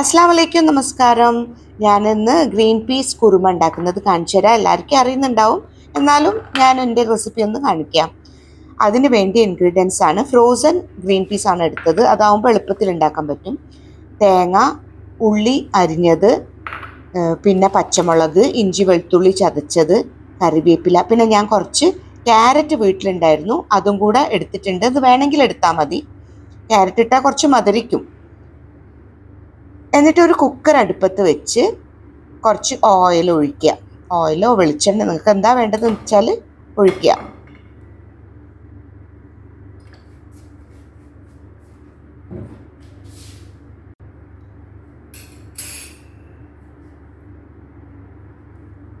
അസ്സാം വലൈക്കും നമസ്കാരം. ഞാനിന്ന് ഗ്രീൻ പീസ് കുറുമ ഉണ്ടാക്കുന്നത് കാണിച്ചു തരാം എല്ലാവർക്കും അറിയുന്നുണ്ടാവും. എന്നാലും ഞാൻ എന്റെ റെസിപ്പി ഒന്ന് കാണിക്കാം. അതിന് വേണ്ടി ഇൻഗ്രീഡിയൻസ് ആണ് ഫ്രോസൺ ഗ്രീൻ പീസ് ആണ് എടുത്തത്. അതാവുമ്പോൾ എളുപ്പത്തിൽ ഉണ്ടാക്കാൻ പറ്റും. തേങ്ങ ഉള്ളി അരിഞ്ഞത് പിന്നെ പച്ചമുളക് ഇഞ്ചി വെളുത്തുള്ളി ചതച്ചത് കറിവേപ്പില. പിന്നെ ഞാൻ കുറച്ച് ക്യാരറ്റ് വീട്ടിലുണ്ടായിരുന്നു. അതും കൂടെ എടുത്തിട്ടുണ്ട്. അത് വേണമെങ്കിൽ എടുത്താൽ മതി. ക്യാരറ്റ് ഇട്ടാൽ കുറച്ച് മധുരിക്കും. എന്നിട്ട് ഒരു കുക്കർ അടുപ്പത്ത് വെച്ച് കുറച്ച് ഓയിൽ ഒഴിക്കുക. ഓയിലോ വെളിച്ചെണ്ണ നിങ്ങൾക്ക് എന്താ വേണ്ടതെന്ന് വെച്ചാൽ ഒഴിക്കുക.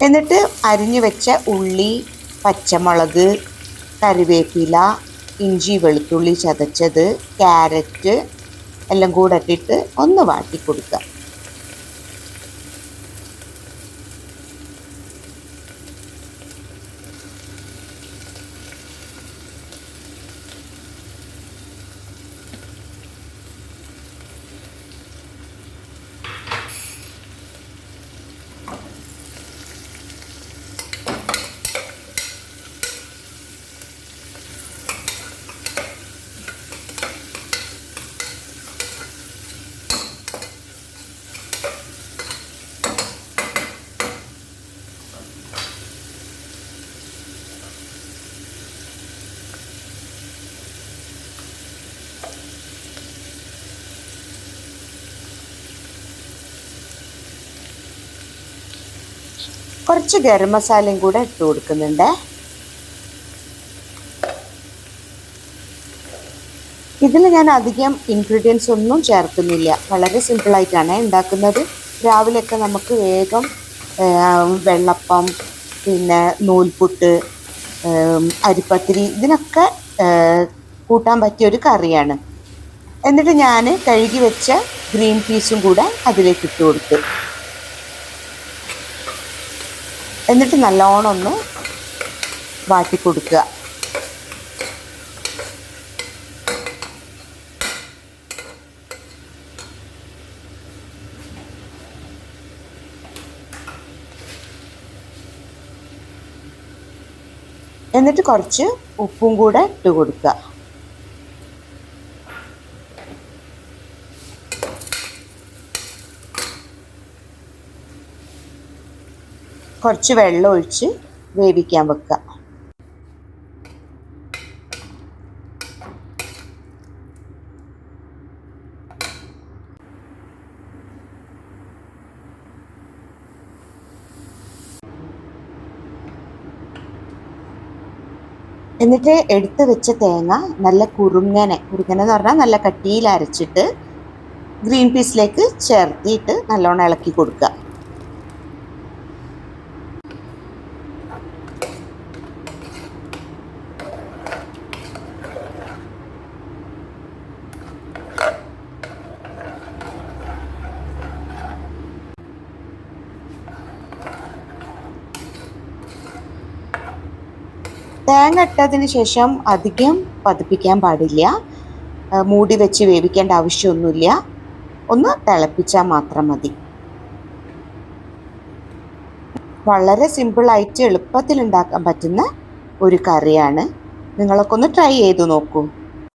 എന്നിട്ട് അരിഞ്ഞു വെച്ച ഉള്ളി പച്ചമുളക് കറിവേപ്പില ഇഞ്ചി വെളുത്തുള്ളി ചതച്ചത് ക്യാരറ്റ് എല്ലാം കൂടെ ഇട്ടിട്ട് ഒന്ന് വാട്ടി കൊടുക്കുക കുറച്ച് ഗരം മസാലയും കൂടെ ഇട്ട് കൊടുക്കുന്നുണ്ട്. ഇതിൽ ഞാൻ അധികം ഇൻഗ്രീഡിയൻസ് ഒന്നും ചേർക്കുന്നില്ല. വളരെ സിമ്പിളായിട്ടാണ് ഉണ്ടാക്കുന്നത്. രാവിലെയൊക്കെ നമുക്ക് വേഗം വെള്ളപ്പം പിന്നെ നൂൽപുട്ട് അരിപ്പത്തിരി ഇതിനൊക്കെ കൂട്ടാൻ പറ്റിയ ഒരു കറിയാണ്. എന്നിട്ട് ഞാൻ കഴുകി വെച്ച ഗ്രീൻ പീസും കൂടെ അതിലേക്ക് ഇട്ട് കൊടുത്തു. എന്നിട്ട് നല്ലോണം ഒന്ന് വാട്ടി കൊടുക്കുക. എന്നിട്ട് കുറച്ച് ഉപ്പും കൂടെ ഇട്ട് കൊടുക്കുക. കുറച്ച് വെള്ളം ഒഴിച്ച് വേവിക്കാൻ വെക്കുക. എന്നിട്ട് എടുത്ത് വെച്ച തേങ്ങ നല്ല കുറുങ്ങനെ കുറുങ്ങനെ എന്ന് പറഞ്ഞാൽ നല്ല കട്ടിയിൽ അരച്ചിട്ട് ഗ്രീൻ പീസിലേക്ക് ചേർത്തിയിട്ട് നല്ലോണം ഇളക്കി കൊടുക്കുക. തേങ്ങ ഇട്ടതിന് ശേഷം അധികം പതിപ്പിക്കാൻ പാടില്ല. മൂടി വെച്ച് വേവിക്കേണ്ട ആവശ്യമൊന്നുമില്ല. ഒന്ന് തിളപ്പിച്ചാൽ മാത്രം മതി. വളരെ സിമ്പിളായിട്ട് എളുപ്പത്തിൽ ഉണ്ടാക്കാൻ പറ്റുന്ന ഒരു കറിയാണ്. നിങ്ങളൊക്കെ ഒന്ന് ട്രൈ ചെയ്ത് നോക്കൂ.